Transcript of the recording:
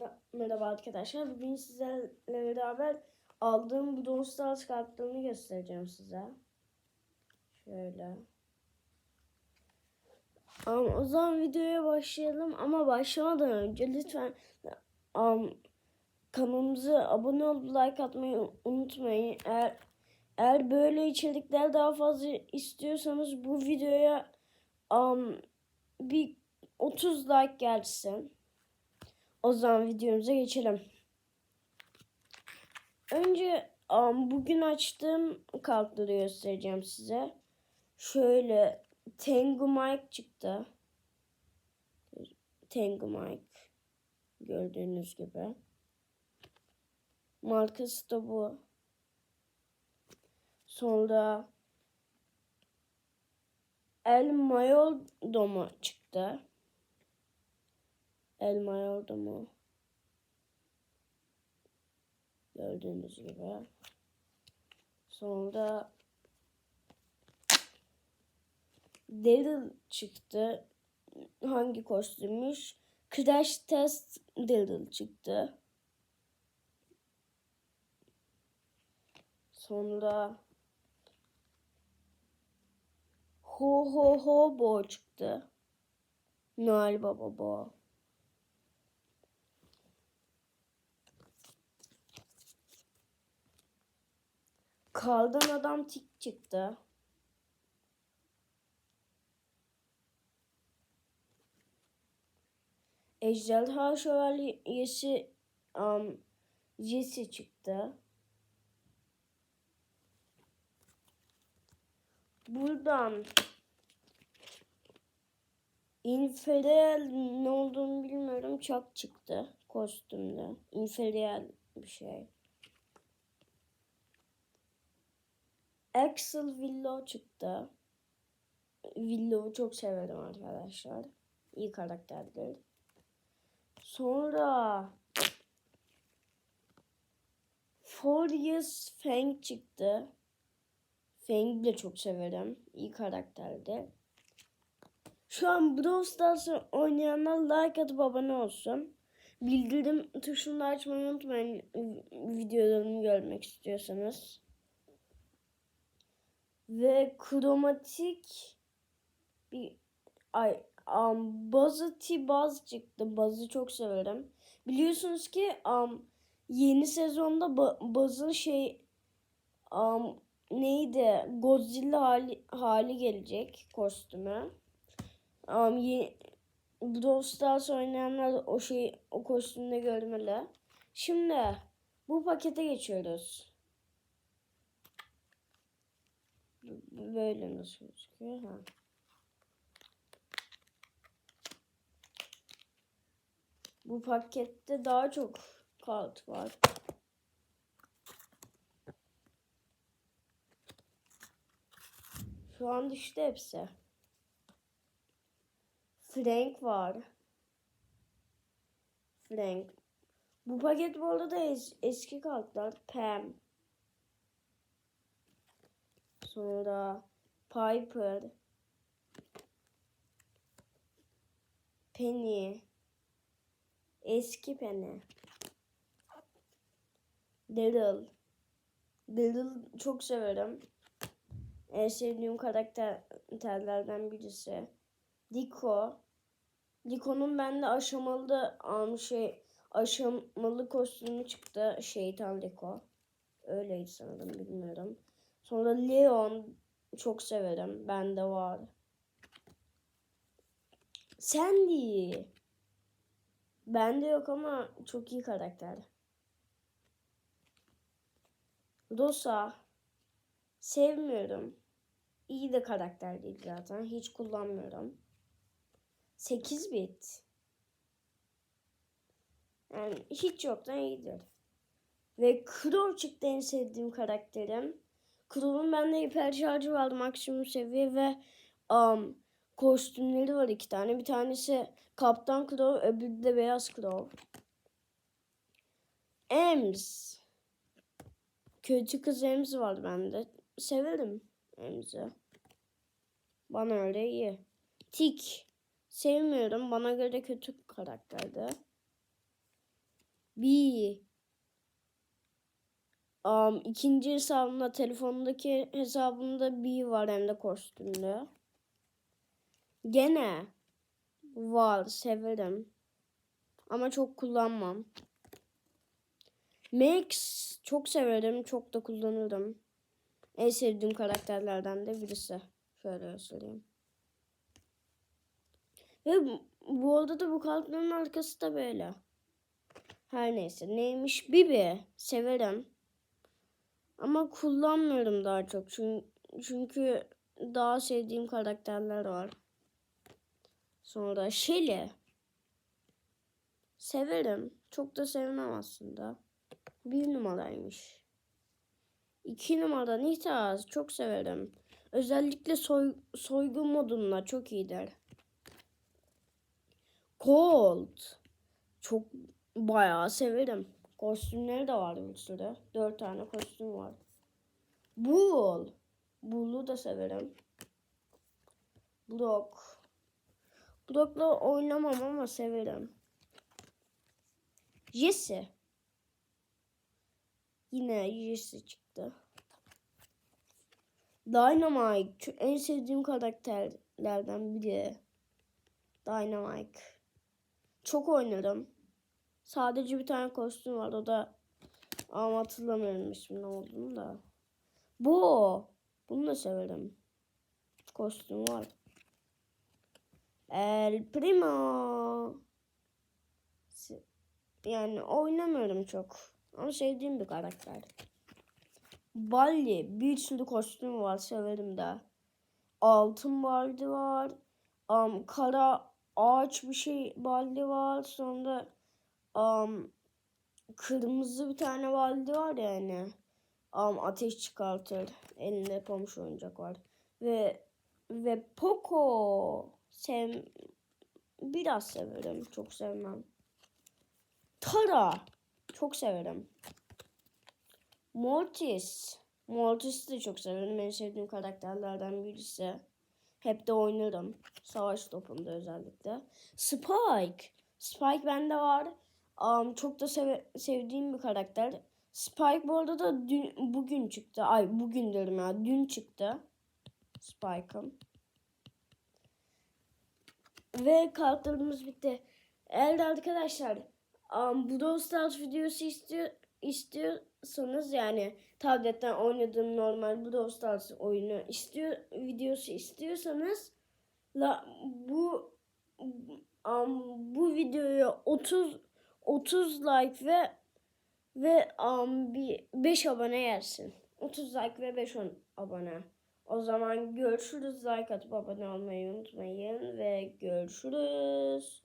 Merhaba, merhaba arkadaşlar. Bugün sizlerle beraber aldığım bu Stars kartlarını göstereceğim size. Şöyle. Um, o zaman videoya başlayalım ama başlamadan önce lütfen um, kanalımıza abone olup like atmayı unutmayın. Eğer eğer böyle içerikler daha fazla istiyorsanız bu videoya um, bir 30 like gelsin. O zaman videomuza geçelim. Önce um, bugün açtığım kartları göstereceğim size. Şöyle Tengu Mike çıktı. Tengu Mike. Gördüğünüz gibi. Markası da bu. Sonra El Mayordomo mu çıktı. El Mayordomo mu? Gördüğünüz gibi. Sonra Daryl çıktı. Hangi kostümmüş? Crash Test Daryl çıktı. Sonra Ho Ho Ho Bo çıktı. Noel Baba Bo. Kardan adam tik çıktı. Ejderha Şövalyesi um, Jesse çıktı. Buradan Inferial ne olduğunu bilmiyorum. Çok çıktı kostümde. Inferial bir şey. Axel Willow çıktı. Willow'u çok severim arkadaşlar. İyi karakterdir. Sonra Furious Fang çıktı. Fang'i de çok severim. İyi karakterdi. Şu an Brawl Stars oynayanlar like atıp abone olsun. Bildirim tuşunu açmayı unutmayın videolarımı görmek istiyorsanız. Ve kromatik bir ay um, bazı T-Buzz çıktı. Buzz'ı çok severim. Biliyorsunuz ki um, yeni sezonda ba- Buzz'ın şey um, neydi? Godzilla hali, hali gelecek kostümü. Um, ye, Brawl Stars oynayanlar o şey o kostümde görmeli. Şimdi bu pakete geçiyoruz. Böyle nasıl gözüküyor? Ha. Bu pakette daha çok kart var. Şu an düştü hepsi. Frank var. Frank. Bu paket bu arada es eski kartlar. Pam. Sonra Piper. Penny. Eski Penny. Daryl. Daryl çok severim. En sevdiğim karakterlerden birisi. Diko. Diko'nun bende aşamalı um, şey aşamalı kostümü çıktı. Şeytan Diko. Öyleydi sanırım bilmiyorum. Sonra Leon çok severim. Bende var. Sandy. Bende yok ama çok iyi karakter. Rosa. Sevmiyorum. İyi de karakter değil zaten. Hiç kullanmıyorum. 8 bit. Yani hiç yoktan iyidir. Ve Crow çıktı en sevdiğim karakterim. Crow'un bende hiper şarjı vardı maksimum seviye ve um, kostümleri var iki tane. Bir tanesi Kaptan Crow, öbürü de Beyaz Crow. Ems. Kötü kız Ems var bende. Severim Ems'i. Bana öyle iyi. Tik. Sevmiyorum. Bana göre kötü karakterdi. Bir. Um, ikinci hesabımda telefondaki hesabımda bir var hem de kostümlü. Gene var severim. Ama çok kullanmam. Max çok severim. Çok da kullanırım. En sevdiğim karakterlerden de birisi. Şöyle göstereyim. Ve bu, arada da bu kartların arkası da böyle. Her neyse. Neymiş? Bibi. Severim. Ama kullanmıyorum daha çok. Çünkü, çünkü daha sevdiğim karakterler var. Sonra Shelly. Severim. Çok da sevmem aslında. Bir numaraymış. İki numara Nitaz. Çok severim. Özellikle soy, soygun modunda çok iyidir. Colt. Çok bayağı severim. Kostümleri de var bir sürü. Dört tane kostüm var. Bull. Bull'u da severim. Brock. Brock'la oynamam ama severim. Jesse. Yine Jesse çıktı. Dynamite. En sevdiğim karakterlerden biri. Dynamite. Çok oynarım. Sadece bir tane kostüm var. O da ama hatırlamıyorum ismini olduğunu da. Bu. Bunu da severim. Kostüm var. El Primo. Yani oynamıyorum çok. Ama sevdiğim bir karakter. Balli. Bir sürü kostüm var. Severim de. Altın baldi var. Am, kara ağaç bir şey baldi var. Sonra am, kırmızı bir tane baldi var yani. Am, ateş çıkartır. Elinde pamuç oyuncak var. Ve ve Poco sev biraz severim. Çok sevmem. Tara çok severim. Mortis. Mortis'i de çok severim. En sevdiğim karakterlerden birisi. Hep de oynarım. Savaş topunda özellikle. Spike. Spike bende var. Um, çok da seve- sevdiğim bir karakter. Spike bu arada da dün, bugün çıktı. Ay bugün diyorum ya. Dün çıktı. Spike'ım. Ve kartlarımız bitti. Eğer arkadaşlar um, Brawl Stars videosu istiyor, istiyorsanız yani tabletten oynadığım normal Brawl Stars oyunu istiyor videosu istiyorsanız la bu um, bu videoya 30 30 like ve ve um, bir 5 abone yersin. 30 like ve 5 on- abone. O zaman görüşürüz. Like atıp abone olmayı unutmayın ve görüşürüz.